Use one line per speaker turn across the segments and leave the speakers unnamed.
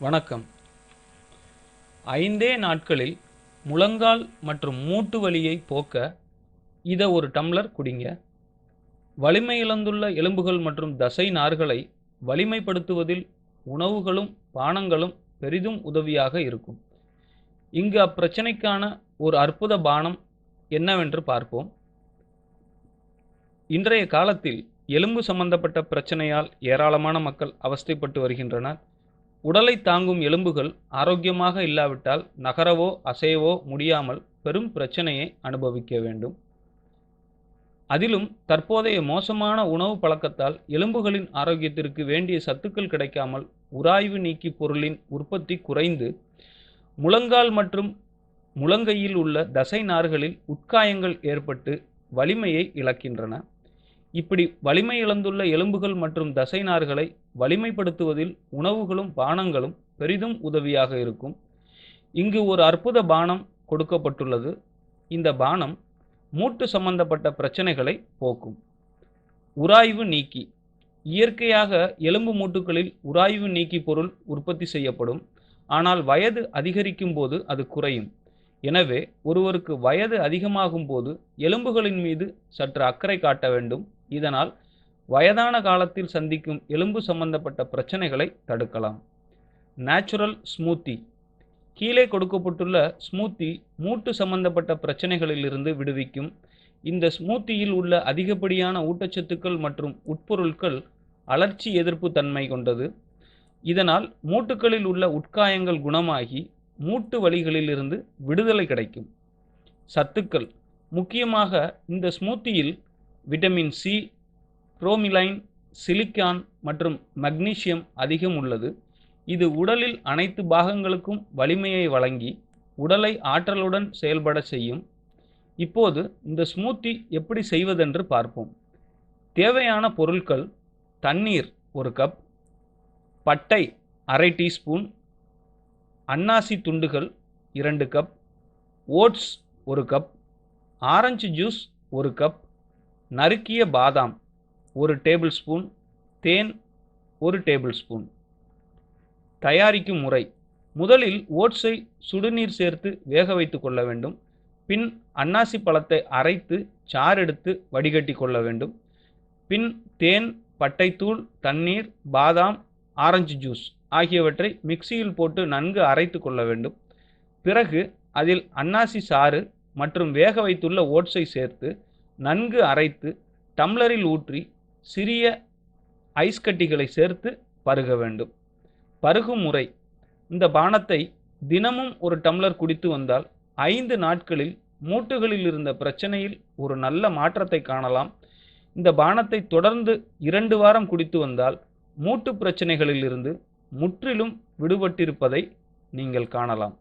வணக்கம். ஐந்தே நாட்களில் முழங்கால் மற்றும் மூட்டு வலியை போக்க இதை ஒரு டம்ளர் குடிங்க. வலிமை இழந்துள்ள எலும்புகள் மற்றும் தசை நார்களை வலிமைப்படுத்துவதில் உணவுகளும் பானங்களும் பெரிதும் உதவியாக இருக்கும். இங்கு அப்பிரச்சனைக்கான ஒரு அற்புத பானம் என்னவென்று பார்ப்போம். இன்றைய காலத்தில் எலும்பு சம்பந்தப்பட்ட பிரச்சனையால் ஏராளமான மக்கள் அவஸ்தைப்பட்டு வருகின்றனர். உடலை தாங்கும் எலும்புகள் ஆரோக்கியமாக இல்லாவிட்டால் நகரவோ அசையவோ முடியாமல் பெரும் பிரச்சனையை அனுபவிக்க வேண்டும். அதிலும் தற்போதைய மோசமான உணவு பழக்கத்தால் எலும்புகளின் ஆரோக்கியத்திற்கு வேண்டிய சத்துக்கள் கிடைக்காமல் உராய்வு நீக்கி பொருளின் உற்பத்தி குறைந்து முழங்கால் மற்றும் முழங்கையில் உள்ள தசை நார்களில் உட்காயங்கள் ஏற்பட்டு வலிமையை இழக்கின்றன. இப்படி வலிமை இழந்துள்ள எலும்புகள் மற்றும் தசை நார்களை வலிமைப்படுத்துவதில் உணவுகளும் பானங்களும் பெரிதும் உதவியாக இருக்கும். இங்கு ஒரு அற்புத பானம் கொடுக்கப்பட்டுள்ளது. இந்த பானம் மூட்டு சம்பந்தப்பட்ட பிரச்சனைகளை போக்கும். உராய்வு நீக்கி. இயற்கையாக எலும்பு மூட்டுகளில் உராய்வு நீக்கி பொருள் உற்பத்தி செய்யப்படும். ஆனால் வயது அதிகரிக்கும் போது அது குறையும். எனவே ஒருவருக்கு வயது அதிகமாகும் போது எலும்புகளின் மீது சற்று அக்கறை காட்ட வேண்டும். இதனால் வயதான காலத்தில் சந்திக்கும் எலும்பு சம்பந்தப்பட்ட பிரச்சனைகளை தடுக்கலாம். நேச்சுரல் ஸ்மூத்தி கீழே கொடுக்கப்பட்டுள்ள ஸ்மூத்தி மூட்டு சம்பந்தப்பட்ட பிரச்சனைகளிலிருந்து விடுவிக்கும். இந்த ஸ்மூத்தியில் உள்ள அதிகப்படியான ஊட்டச்சத்துக்கள் மற்றும் உட்பொருட்கள் அலர்ச்சி எதிர்ப்பு தன்மை கொண்டது. இதனால் மூட்டுகளில் உள்ள உட்காயங்கள் குணமாகி மூட்டு வலிகளிலிருந்து விடுதலை கிடைக்கும். சத்துக்கள். முக்கியமாக இந்த ஸ்மூத்தியில் விட்டமின் சி குரோமிலைன் சிலிக்கான் மற்றும் மக்னீசியம் அதிகம் உள்ளது. இது உடலில் அனைத்து பாகங்களுக்கும் வலிமையை வழங்கி உடலை ஆற்றலுடன் செயல்பட செய்யும். இப்போது இந்த ஸ்மூத்தி எப்படி செய்வதென்று பார்ப்போம். தேவையான பொருட்கள் தண்ணீர் ஒரு கப் பட்டை அரை டீஸ்பூன் அன்னாசி துண்டுகள் இரண்டு கப் ஓட்ஸ் ஒரு கப் ஆரஞ்சு ஜூஸ் ஒரு கப் நறுக்கிய பாதாம் ஒரு டேபிள் ஸ்பூன் தேன் ஒரு டேபிள் ஸ்பூன் தயாரிக்கும் முறை. முதலில் ஓட்ஸை சுடுநீர் சேர்த்து வேக வைத்து கொள்ள வேண்டும். பின் அன்னாசி பழத்தை அரைத்து சாறெடுத்து வடிகட்டி கொள்ள வேண்டும். பின் தேன் பட்டைத்தூள் தண்ணீர் பாதாம் ஆரஞ்சு ஜூஸ் ஆகியவற்றை மிக்சியில் போட்டு நன்கு அரைத்து கொள்ள வேண்டும். பிறகு அதில் அன்னாசி சாறு மற்றும் வேக வைத்துள்ள ஓட்ஸை சேர்த்து நன்கு அரைத்து டம்ளரில் ஊற்றி சிறிய ஐஸ் கட்டிகளை சேர்த்து பருக வேண்டும். பருகும் முறை. இந்த பானத்தை தினமும் ஒரு டம்ளர் குடித்து வந்தால் ஐந்து நாட்களில் மூட்டுகளில் இருந்த பிரச்சனையில் ஒரு நல்ல மாற்றத்தை காணலாம். இந்த பானத்தை தொடர்ந்து இரண்டு வாரம் குடித்து வந்தால் மூட்டு பிரச்சனைகளிலிருந்து முற்றிலும் விடுபட்டிருப்பதை நீங்கள் காணலாம்.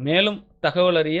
மேலும் தகவல் அறிய